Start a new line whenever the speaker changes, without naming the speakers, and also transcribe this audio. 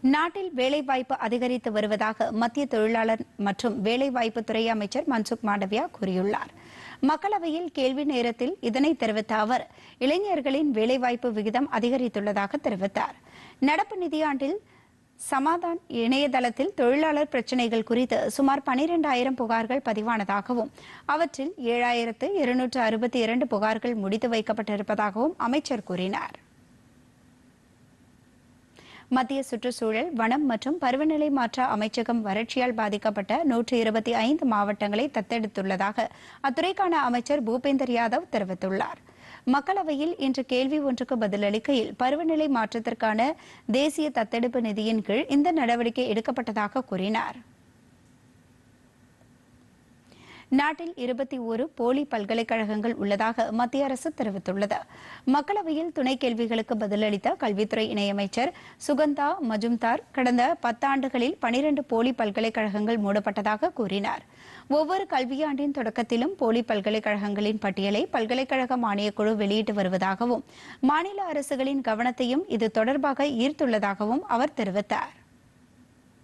நாட்டில் வேலைவாய்ப்பு அதிகரித்து வருவதாக மத்திய தொழிலாளர் மற்றும் வேலைவாய்ப்பு துறை அமைச்சர் மன்சுக் மாண்டவியா கூறியுள்ளார். மக்களவையில் கேள்வி நேரத்தில் இதனை தெரிவித்த அவர் இளைஞர்களின் வேலைவாய்ப்பு விகிதம் அதிகரித்துள்ளதாக தெரிவித்தார். நடப்பு நிதியாண்டில் சமாதான் இணையதளத்தில் தொழிலாளர் பிரச்சினைகள் குறித்து சுமார் பனிரெண்டாயிரம் புகார்கள் பதிவானதாகவும் அவற்றில் ஏழாயிரத்து இருநூற்று அறுபத்தி இரண்டு புகார்கள் முடித்து வைக்கப்பட்டிருப்பதாகவும் அமைச்சர் கூறினார். மத்திய சுற்றுச்சூழல் வனம் மற்றும் பருவநிலை மாற்ற அமைச்சகம் வறட்சியால் பாதிக்கப்பட்ட நூற்று இருபத்தி ஐந்து மாவட்டங்களை தத்தெடுத்துள்ளதாக அத்துறைக்கான அமைச்சர் பூபேந்தர் யாதவ் தெரிவித்துள்ளார். மக்களவையில் இன்று கேள்வி ஒன்றுக்கு பதிலளிக்கையில் பருவநிலை மாற்றத்திற்கான தேசிய தத்தெடுப்பு நிதியின் கீழ் இந்த நடவடிக்கை எடுக்கப்பட்டதாக கூறினார். நாட்டில் இருபத்தி ஒரு போலி பல்கலைக்கழகங்கள் உள்ளதாக மத்திய அரசு தெரிவித்துள்ளது. மக்களவையில் துணை கேள்விகளுக்கு பதிலளித்த கல்வித்துறை இணையமைச்சர் சுகந்தா மஜும்தார் கடந்த பத்தாண்டுகளில் பனிரண்டு போலி பல்கலைக்கழகங்கள் மூடப்பட்டதாக கூறினார். ஒவ்வொரு கல்வியாண்டின் தொடக்கத்திலும் போலி பல்கலைக்கழகங்களின் பட்டியலை பல்கலைக்கழக மானியக்குழு வெளியிட்டு வருவதாகவும் மாநில அரசுகளின் கவனத்தையும் இது தொடர்பாக ஈர்த்துள்ளதாகவும் அவர் தெரிவித்தார்.